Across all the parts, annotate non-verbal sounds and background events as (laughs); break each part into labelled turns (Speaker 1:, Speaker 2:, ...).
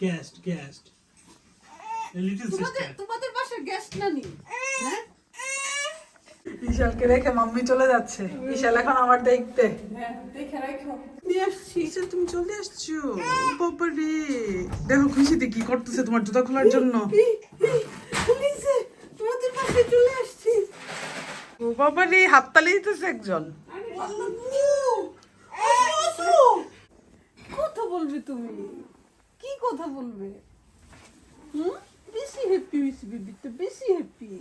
Speaker 1: Guest, guest. A little
Speaker 2: তোমাদের বাসার guest না নি হ্যাঁ?
Speaker 3: বিশালকে রেখে মাম্মি চলে যাচ্ছে। বিশাল এখন আমার দেখতে।
Speaker 2: হ্যাঁ
Speaker 3: তুমি চলে আসছো। বাবা রে দেখো খুশিতে কি করতেছে তোমার জুতা খোলার জন্য?
Speaker 2: পাশে
Speaker 3: ও হাততালি দিতেছে একজন।
Speaker 2: কথা বলবে তুমি। কি কথা বলবে? হুম? বেশি হ্যাপি হয়েছি বেবিটা বেশি হ্যাপি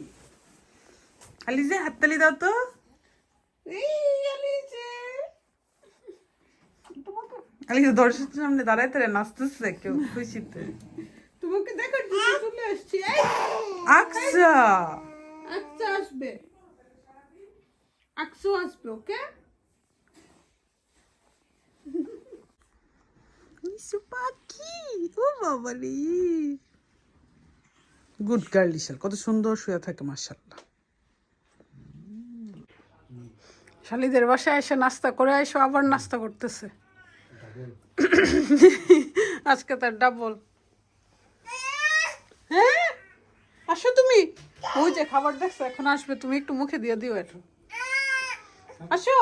Speaker 3: আলিজে হাততালি দাও তো।
Speaker 2: এই আলিজে।
Speaker 3: আলিজে দর্শকের সামনে দাঁড়ায় তারা নাচতেছে কেউ খুশিতে।
Speaker 2: তোমাকে দেখার জন্য চলে আসছি
Speaker 3: আচ্ছা।
Speaker 2: আচ্ছা আসবে। আকসু আসবে ওকে?
Speaker 3: মিশু পাখি। ও বাবা রে। গুড গার্ল ইশাল কত সুন্দর শুয়ে থাকে মাশাল্লাহ শালিদের বাসায় এসে নাস্তা করে এসে আবার নাস্তা করতেছে। আজকে তার ডাবল হ্যাঁ? আসো তুমি। ওই যে খাবার দেখছ এখন আসবে তুমি একটু মুখে দিয়ে দিও এটা আসো।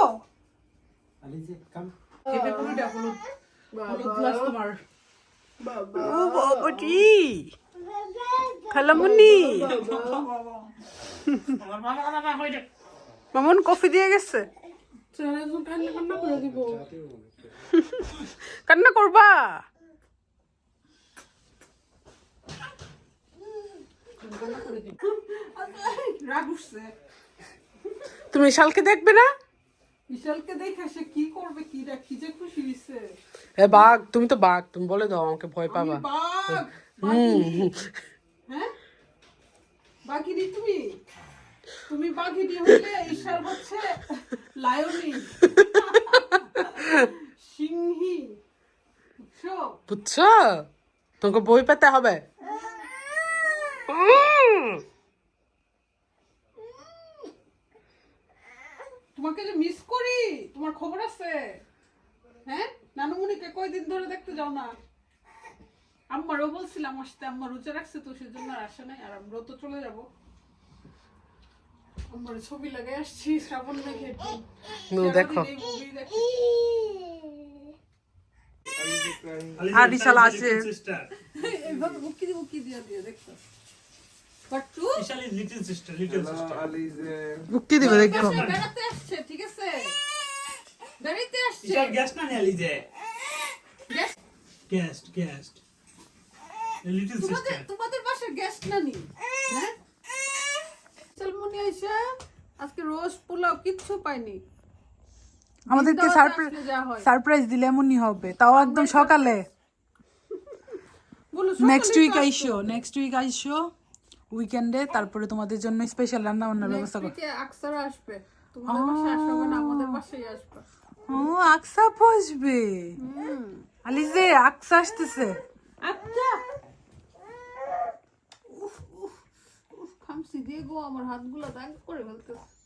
Speaker 3: খালামুনি মামুন কফি দিয়ে গেছে।
Speaker 2: কান্না কান্না করে দিব। (laughs)
Speaker 3: কান্না করবা। তুমি শালকে দেখবে না?
Speaker 2: বিশালকে দেখে সে কি করবে কি রা কি যে খুশি হইছে।
Speaker 3: এ বাঘ তুমি তো বাঘ তুমি বলে দাও আমাকে ভয় পাবা।
Speaker 2: বাঘিনী। হ্যাঁ? তুমি? তুমি বাঘিনী হলে ঈশ্বর হচ্ছে লায়নি। সিংহী। বুঝছ?
Speaker 3: বুঝছ? তোমাকে বই পেতে হবে।
Speaker 2: তোমাকে যে মিস করি তোমার খবর আছে? হ্যাঁ কয়দিন ধরে দেখতে যাও না। আম্মারও বলছিলাম আসতে আম্মা রোজা রাখছে তো সেজন্য আর আসে নাই আর আমরাও তো চলে যাব। আমার ছবি লাগাই আসছি শ্রাবণ মেঘে
Speaker 3: দেখো। আর আছে।
Speaker 2: দিয়ে দিয়ে দিয়ে
Speaker 1: sister.
Speaker 3: দিবে দেখো।
Speaker 2: সে বেড়াতে আসছে ঠিক আছে? আসছে।
Speaker 1: Guest,
Speaker 2: guest.
Speaker 1: A little
Speaker 2: তোমাদের বাসার গেস্ট না নি হ্যাঁ? সালমনি আইসা আজকে রোজ পোলাও কিচ্ছু পাইনি।
Speaker 3: আমাদেরকে সারপ্রাইজ। সারপ্রাইজ দিলে এমনই হবে। তাও একদম সকালে।
Speaker 2: বলো
Speaker 3: নেক্সট উইক আইসো নেক্সট উইক আইসো উইকেন্ডে তারপরে তোমাদের জন্য স্পেশাল রান্না বান্নার ব্যবস্থা করো
Speaker 2: উইকে আকসারা আসবে। তোমাদের বাসায় আসবে না আমাদের বাসায় আসবে।
Speaker 3: ও আকসা বসবে। আলিজে আকসা আসতেছে।
Speaker 2: আচ্ছা। উফ উফ উফ খামসি দিয়ে গো আমার হাতগুলো দাগ করে ফেলতেছে।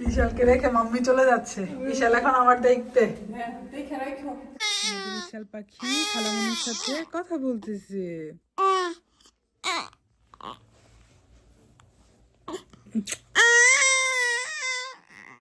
Speaker 3: বিশালকে রেখে মাম্মি চলে যাচ্ছে। বিশাল এখন আমার দেখতে।
Speaker 2: হ্যাঁ
Speaker 3: বিশাল পাখি খালামনির সাথে কথা বলতেছে।